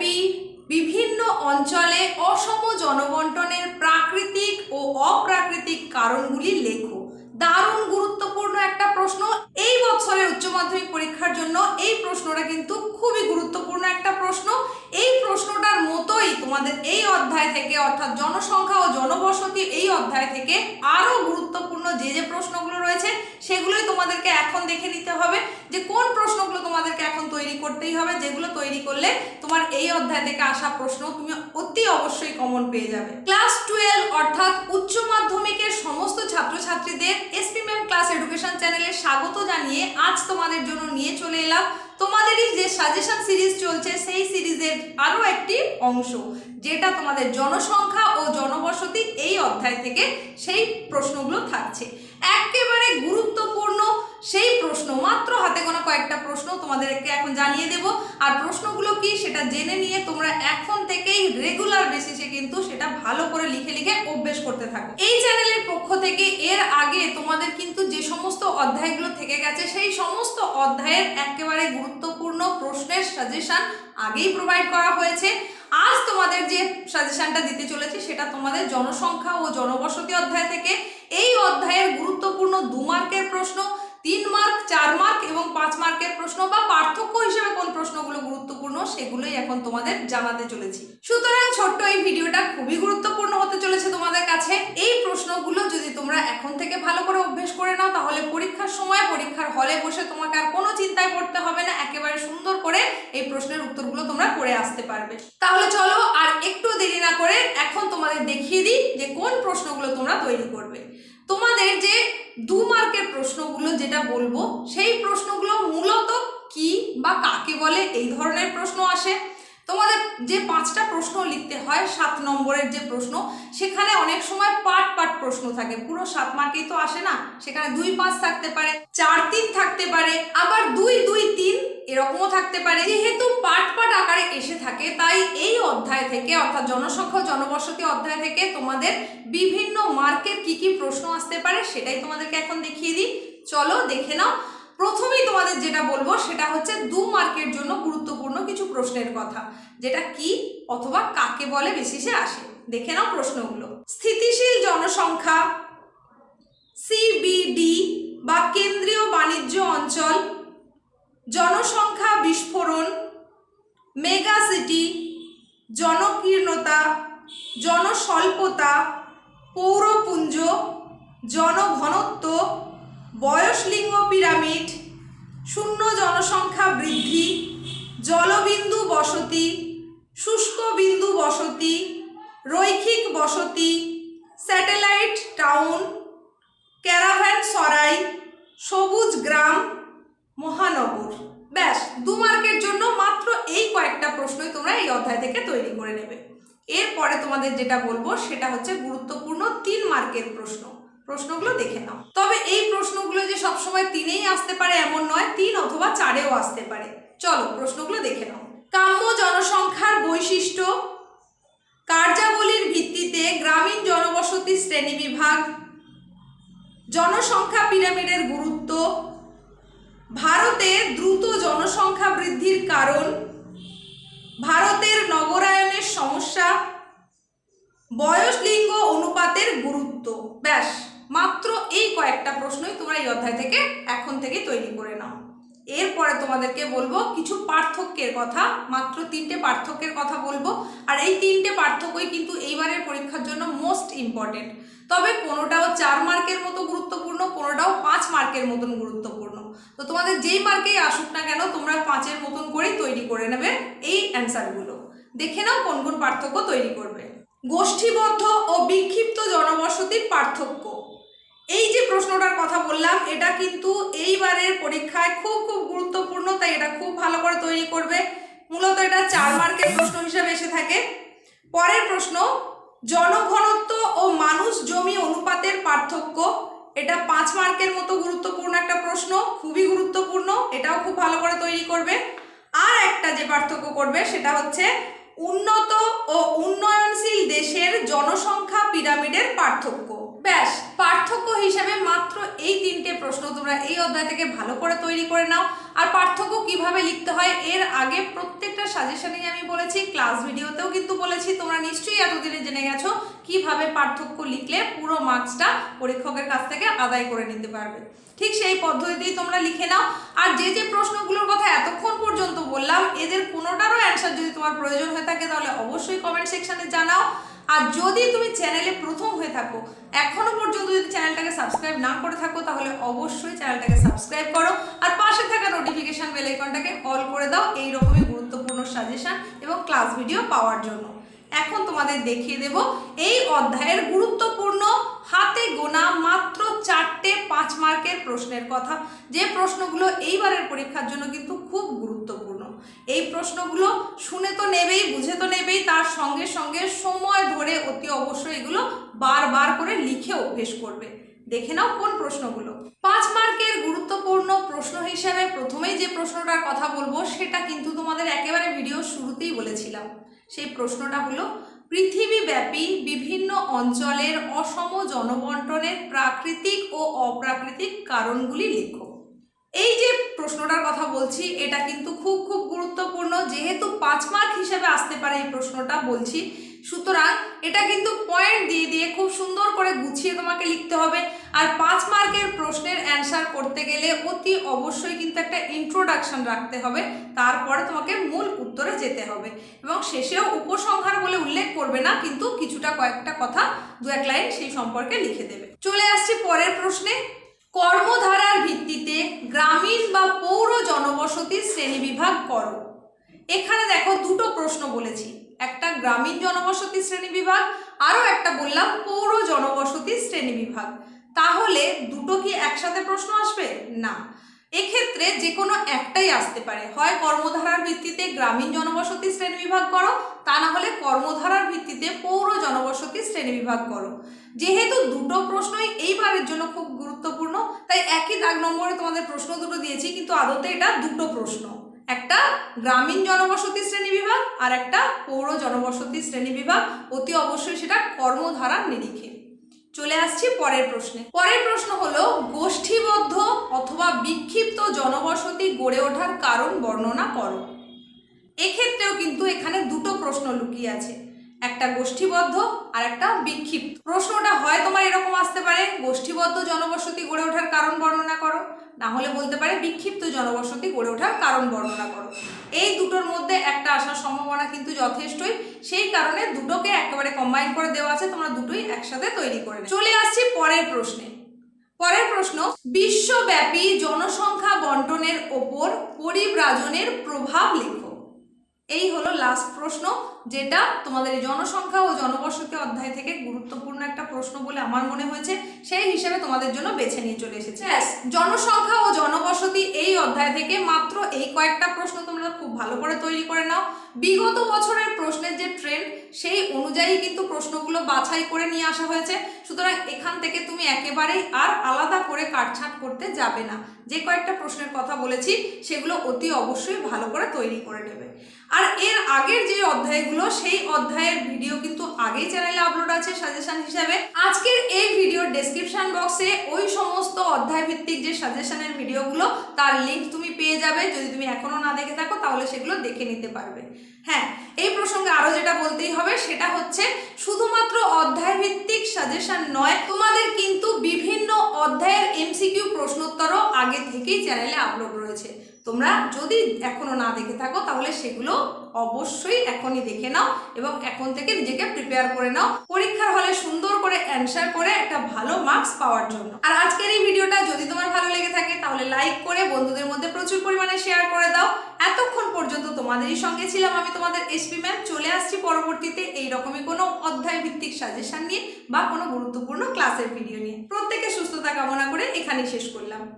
দেশব্যাপী বিভিন্ন অঞ্চলে অসম জনবন্টনের প্রাকৃতিক ও অপ্রাকৃতিক কারণগুলি লেখো। দারুণ গুরুত্বপূর্ণ একটা প্রশ্ন। এই বছরের উচ্চ মাধ্যমিক পরীক্ষার জন্য এই প্রশ্নটা কিন্তু খুবই গুরুত্বপূর্ণ একটা প্রশ্ন। এই প্রশ্নটার মতোই তোমাদের এই অধ্যায় থেকে, অর্থাৎ জনসংখ্যা ও জনবসতি এই অধ্যায় থেকে আরও গুরুত্বপূর্ণ যে যে প্রশ্নগুলো রয়েছে, সেগুলোই তোমাদেরকে এখন দেখে নিতে হবে যে কোন প্রশ্নগুলো তোমাদেরকে এখন তৈরি করতেই হবে, যেগুলো তৈরি করলে তোমার এই অধ্যায় থেকে আসা প্রশ্ন তুমি অতি অবশ্যই কমন পেয়ে যাবে। ক্লাস টুয়েলভ অর্থাৎ উচ্চ মাধ্যমিকের সমস্ত ছাত্রছাত্রীদের এসপি ম্যাম ক্লাস এডুকেশন চ্যানেলে স্বাগত জানিয়ে আজ তোমাদের জন্য নিয়ে চলে এলাম তোমাদেরই যে সাজেশন সিরিজ চলছে, সেই সিরিজের আরও একটি অংশ, যেটা তোমাদের জনসংখ্যা ও জনবসতি এই অধ্যায় থেকে সেই প্রশ্নগুলো থাকছে একেবারে গুরুত্বপূর্ণ সেই প্রশ্ন মাত্র হাতে গোনা কয়েকটা প্রশ্ন তোমাদেরকে এখন জানিয়ে দেব। আর প্রশ্নগুলো কি সেটা জেনে নিয়ে তোমরা এখন থেকেই রেগুলার বেসিসে কিন্তু সেটা ভালো করে লিখে লিখে অভ্যেস করতে থাকো। এই চ্যানেলের পক্ষ থেকে এর আগে তোমাদের কিন্তু যে সমস্ত অধ্যায়গুলো থেকে গেছে, সেই সমস্ত অধ্যায়ের একেবারে গুরুত্বপূর্ণ প্রশ্নের সাজেশন আগেই প্রোভাইড করা হয়েছে। আজ তোমাদের যে সাজেশনটা দিতে চলেছে সেটা তোমাদের জনসংখ্যা ও জনবসতি অধ্যায় থেকে। এই অধ্যায়ের গুরুত্বপূর্ণ দু মার্কের প্রশ্ন তিন মার্ক, চার মার্ক এবং পাঁচ মার্কের প্রশ্ন বা পার্থক্য হিসেবে কোন প্রশ্নগুলো গুরুত্বপূর্ণ সেগুলোই এখন তোমাদের জানাতে চলেছি। সুতরাং ছোট্ট এই ভিডিওটা খুবই গুরুত্বপূর্ণ হতে চলেছে তোমাদের কাছে। এই প্রশ্নগুলো যদি তোমরা এখন থেকে ভালো করে অভ্যেস করে নাও, তাহলে পরীক্ষার সময়, পরীক্ষার হলে বসে তোমাকে আর কোনো চিন্তায় পড়তে হবে না। একেবারে সুন্দর করে এই প্রশ্নের উত্তরগুলো তোমরা করে আসতে পারবে। তাহলে চলো আর একটু দেরি না করে এখন তোমাদের দেখিয়ে দিই যে কোন প্রশ্নগুলো তোমরা তৈরি করবে। তোমাদের যে দু মার্কের প্রশ্নগুলো যেটা বলব, সেই প্রশ্নগুলো মূলত কি বা কাকে বলে এই ধরনের প্রশ্ন আসে। তোমাদের যে পাঁচটা প্রশ্ন লিখতে হয়, সাত নম্বরের যে প্রশ্ন, সেখানে অনেক সময় পার্ট পার্ট প্রশ্ন থাকে। পুরো সাত মার্কেই তো আসে না। সেখানে দুই পাঁচ থাকতে পারে, চার তিন থাকতে পারে, আবার দুই দুই তিন এরকমও থাকতে পারে। যেহেতু পার্ট পার্ট আকারে এসে থাকে, তাই এই অধ্যায় থেকে, অর্থাৎ জনসংখ্যা জনবসতি অধ্যায় থেকে তোমাদের বিভিন্ন মার্কের কি কি প্রশ্ন আসতে পারে, সেটাই তোমাদেরকে এখন দেখিয়ে দিই। চলো দেখে নাও। প্রথমেই তোমাদের যেটা বলব সেটা হচ্ছে দু মার্কের জন্য গুরুত্বপূর্ণ কিছু প্রশ্নের কথা, যেটা কি অথবা কাকে বলে বেসিসে আসে? দেখে নাও প্রশ্নগুলো। স্থিতিশীল জনসংখ্যা সিবিডি বা কেন্দ্রীয় বাণিজ্য অঞ্চল, জনসংখ্যা বিস্ফোরণ, মেগা সিটি, জনকীর্ণতা, জনস্বল্পতা, পৌরপুঞ্জ, জনঘনত্ব বয়সলিঙ্গ পিরামিড, শূন্য জনসংখ্যা বৃদ্ধি, জলবিন্দু বসতি, শুষ্ক বিন্দু বসতি, রৈখিক বসতি, স্যাটেলাইট টাউন, ক্যারাভ্যান সরাই, সবুজ গ্রাম, মহানগর। ব্যাস, দু মার্কের জন্য মাত্র এই কয়েকটা প্রশ্নই তোমরা এই অধ্যায় থেকে তৈরি করে নেবে। এরপরে তোমাদের যেটা বলব সেটা হচ্ছে গুরুত্বপূর্ণ তিন মার্কের প্রশ্ন। প্রশ্নগুলো দেখে নাও। তবে এই প্রশ্নগুলো যে সবসময় তিনেই আসতে পারে এমন নয়, তিন অথবা চারেও আসতে পারে। চলো প্রশ্নগুলো দেখে নাও। কাম্য জনসংখ্যার বৈশিষ্ট্য। কার্যাবলীর ভিত্তিতে গ্রামীণ জনবসতি শ্রেণীবিভাগ জনসংখ্যা পিরামিডের গুরুত্ব। ভারতে দ্রুত জনসংখ্যা বৃদ্ধির কারণ। ভারতের নগরায়নের সমস্যা। বয়স লিঙ্গ অনুপাতের গুরুত্ব। ব্যাস। মাত্র এই কয়েকটা প্রশ্নই তোমরা এই অধ্যায় থেকে এখন থেকে তৈরি করে নাও। এরপরে তোমাদেরকে বলব, কিছু পার্থক্যের কথা, মাত্র তিনটে পার্থক্যের কথা বলব। আর এই তিনটে পার্থক্যই কিন্তু এইবারের পরীক্ষার জন্য মোস্ট ইম্পর্টেন্ট তবে কোনোটাও চার মার্কের মতো গুরুত্বপূর্ণ, কোনোটাও পাঁচ মার্কের মতন গুরুত্বপূর্ণ। তো তোমাদের যেই মার্কেই আসুক না কেন, তোমরা পাঁচের মতন করেই তৈরি করে নেবে এই অ্যান্সারগুলো দেখে নাও কোন কোন পার্থক্য তৈরি করবে। গোষ্ঠীবদ্ধ ও বিক্ষিপ্ত জনবসতির পার্থক্য। এই যে প্রশ্নটার কথা বললাম, এটা কিন্তু এইবারের পরীক্ষায় খুব খুব গুরুত্বপূর্ণ, তাই এটা খুব ভালো করে তৈরি করবে। মূলত এটা চার মার্কের প্রশ্ন হিসেবে এসে থাকে। পরের প্রশ্ন, জনঘনত্ব ও মানুষ জমি অনুপাতের পার্থক্য। এটা পাঁচ মার্কের মতো গুরুত্বপূর্ণ একটা প্রশ্ন, খুবই গুরুত্বপূর্ণ, এটাও খুব ভালো করে তৈরি করবে। আর একটা যে পার্থক্য করবে, সেটা হচ্ছে উন্নত ও উন্নয়নশীল দেশের জনসংখ্যা পিরামিডের পার্থক্য। ব্যাস, পার্থক্য হিসেবে মাত্র এই তিনটে প্রশ্ন তোমরা এই অধ্যায় থেকে ভালো করে তৈরি করে নাও। আর পার্থক্য কীভাবে লিখতে হয় এর আগে প্রত্যেকটা সাজেশনেই আমি বলেছি ক্লাস ভিডিওতেও কিন্তু বলেছি, তোমরা নিশ্চয়ই এতদিনে জেনে গেছো কীভাবে পার্থক্য লিখলে পুরো মার্কসটা পরীক্ষকের কাছ থেকে আদায় করে নিতে পারবে। ঠিক সেই পদ্ধতিতেই তোমরা লিখে নাও। আর যে যে প্রশ্নগুলোর কথা এতক্ষণ পর্যন্ত বললাম, এদের কোনোটারও অ্যান্সার যদি তোমার প্রয়োজন হয়ে থাকে, তাহলে অবশ্যই কমেন্ট সেকশানে জানাও। আর যদি তুমি চ্যানেলে প্রথম হয়ে থাকো, এখনও পর্যন্ত যদি চ্যানেলটাকে সাবস্ক্রাইব না করে থাকো, তাহলে অবশ্যই চ্যানেলটাকে সাবস্ক্রাইব করো আর পাশে থাকা নোটিফিকেশান বেল আইকনটাকে অল করে দাও এই রকমই গুরুত্বপূর্ণ সাজেশন এবং ক্লাস ভিডিও পাওয়ার জন্য। এখন তোমাদের দেখিয়ে দেব, এই অধ্যায়ের গুরুত্বপূর্ণ হাতে গোনা মাত্র চারটে পাঁচ মার্কের প্রশ্নের কথা। যে প্রশ্নগুলো এইবারের পরীক্ষার জন্য কিন্তু খুব গুরুত্বপূর্ণ। এই প্রশ্নগুলো শুনে তো নেবেই, বুঝে তো নেবেই, তার সঙ্গে সঙ্গে সময় ধরে অতি অবশ্যই এগুলো বারবার করে লিখে অভ্যেস করবে। দেখে নাও কোন প্রশ্নগুলো। পাঁচ মার্কের গুরুত্বপূর্ণ প্রশ্ন হিসাবে প্রথমেই যে প্রশ্নটার কথা বলব, সেটা কিন্তু তোমাদের একেবারে ভিডিও শুরুতেই বলেছিলাম। সেই প্রশ্নটা হলো, পৃথিবীব্যাপী বিভিন্ন অঞ্চলের অসম জনবন্টনের প্রাকৃতিক ও অপ্রাকৃতিক কারণগুলি লেখো। এই যে প্রশ্নটার কথা বলছি, এটা কিন্তু খুব খুব গুরুত্বপূর্ণ। যেহেতু পাঁচ মার্ক হিসেবে আসতে পারে এই প্রশ্নটা বলছি, সুতরাং এটা কিন্তু পয়েন্ট দিয়ে দিয়ে খুব সুন্দর করে গুছিয়ে তোমাকে লিখতে হবে। আর পাঁচ মার্কের প্রশ্নের অ্যান্সার করতে গেলে অতি অবশ্যই কিন্তু একটা ইন্ট্রোডাকশন রাখতে হবে। তারপরে তোমাকে মূল উত্তরে যেতে হবে। এবং শেষেও উপসংহার বলে উল্লেখ করবে না, কিন্তু কিছুটা কয়েকটা কথা, দু এক লাইন সেই সম্পর্কে লিখে দেবে। চলে আসছি পরের প্রশ্নে। কর্মধারার ভিত্তিতে গ্রামীণ বা পৌর জনবসতির শ্রেণীবিভাগ করো। এখানে দেখো দুটো প্রশ্ন বলেছি। একটা গ্রামীণ জনবসতি শ্রেণীবিভাগ, আরও একটা বললাম পৌর জনবসতি শ্রেণীবিভাগ। তাহলে দুটো কি একসাথে প্রশ্ন আসবে? না। এক্ষেত্রে যে কোনো একটাই আসতে পারে। হয় কর্মধারার ভিত্তিতে গ্রামীণ জনবসতি শ্রেণি বিভাগ করো, তা না হলে কর্মধারার ভিত্তিতে পৌর জনবসতি শ্রেণি বিভাগ করো। যেহেতু দুটো প্রশ্নই এইবারের জন্য খুব গুরুত্বপূর্ণ, তাই একই দাগ নম্বরে তোমাদের প্রশ্ন দুটো দিয়েছি, কিন্তু আদতে এটা দুটো প্রশ্ন। একটা গ্রামীণ জনবসতি শ্রেণি বিভাগ আর একটা পৌর জনবসতি শ্রেণি বিভাগ। অতি অবশ্যই সেটা কর্মধারার নিরিখে। চলে আসছি পরের প্রশ্নে। পরের প্রশ্ন হলো, গোষ্ঠীবদ্ধ অথবা বিক্ষিপ্ত জনবসতি গড়ে ওঠার কারণ বর্ণনা করো। এক্ষেত্রেও কিন্তু এখানে দুটো প্রশ্ন লুকিয়ে আছে, একটা গোষ্ঠীবদ্ধ আর একটা বিক্ষিপ্ত। প্রশ্নটা হয় তোমার এরকম আসতে পারে, গোষ্ঠীবদ্ধ জনবসতি গড়ে ওঠার কারণ বর্ণনা না হলে বলতে পারে বিক্ষিপ্ত জনবসতি গড়ে ওঠার কারণ বর্ণনা করো। এই দুটোর মধ্যে একটা আসার সম্ভাবনা কিন্তু যথেষ্টই। সেই কারণে দুটোকে একেবারে কম্বাইন করে দেওয়া আছে, তোমরা দুটোই একসাথে তৈরি করে চলে আসছি পরের প্রশ্নে। পরের প্রশ্ন, বিশ্বব্যাপী জনসংখ্যা বন্টনের ওপর পরিব্রাজনের প্রভাব লেখো। এই হলো লাস্ট প্রশ্ন যেটা তোমাদের জনসংখ্যা ও জনবসতি অধ্যায় থেকে গুরুত্বপূর্ণ একটা প্রশ্ন বলে আমার মনে হয়েছে সেই হিসেবে তোমাদের জন্য বেছে নিয়ে চলে এসেছে। জনসংখ্যা ও জনবসতি এই অধ্যায় থেকে মাত্র এই কয়েকটা প্রশ্ন তোমরা খুব ভালো করে তৈরি করে নাও। বিগত বছরের প্রশ্নের যে ট্রেন্ড সেই অনুযায়ী কিন্তু প্রশ্নগুলো বাছাই করে নিয়ে আসা হয়েছে। সুতরাং এখান থেকে তুমি একেবারেই আর আলাদা করে কাটছাট করতে যাবে না। যে কয়েকটা প্রশ্নের কথা বলেছি সেগুলো অতি অবশ্যই ভালো করে তৈরি করে নেবে। আর এর আগের যে অধ্যায়গুলো, সেই অধ্যায়ের ভিডিও কিন্তু আগেই চ্যানেলে আপলোড আছে সাজেশন হিসাবে। আজকের এই ভিডিওর ডেসক্রিপশন বক্সে ওই সমস্ত অধ্যায় ভিত্তিক যে সাজেশনের ভিডিওগুলো তার লিঙ্ক তুমি পেয়ে যাবে। যদি তুমি এখনও না দেখে থাকো, তাহলে সেগুলো দেখে নিতে পারবে। হ্যাঁ এই প্রসঙ্গে আরও যেটা বলতেই হবে, সেটা হচ্ছে শুধুমাত্র অধ্যায় ভিত্তিক সাজেশন নয়, তোমাদের কিন্তু বিভিন্ন অধ্যায়ের এমসিকিউ প্রশ্নোত্তরও আগে থেকেই চ্যানেলে আপলোড রয়েছে। তোমরা যদি এখনও না দেখে থাকো, তাহলে সেগুলো অবশ্যই এখনই দেখে নাও এবং এখন থেকে নিজেকে প্রিপেয়ার করে নাও। পরীক্ষার হলে সুন্দর করে অ্যান্সার করে একটা ভালো মার্কস পাওয়ার জন্য। আর আজকের এই ভিডিওটা যদি তোমার ভালো লেগে থাকে, তাহলে লাইক করে বন্ধুদের মধ্যে প্রচুর পরিমাণে শেয়ার করে দাও। এতক্ষণ পর্যন্ত তোমাদেরই সঙ্গে ছিলাম আমি তোমাদের এসপি ম্যাম চলে আসছি পরবর্তীতে এই রকমই কোনো অধ্যায় ভিত্তিক সাজেশন নিয়ে বা কোনো গুরুত্বপূর্ণ ক্লাসের ভিডিও নিয়ে। প্রত্যেকে সুস্থতা কামনা করে এখানেই শেষ করলাম।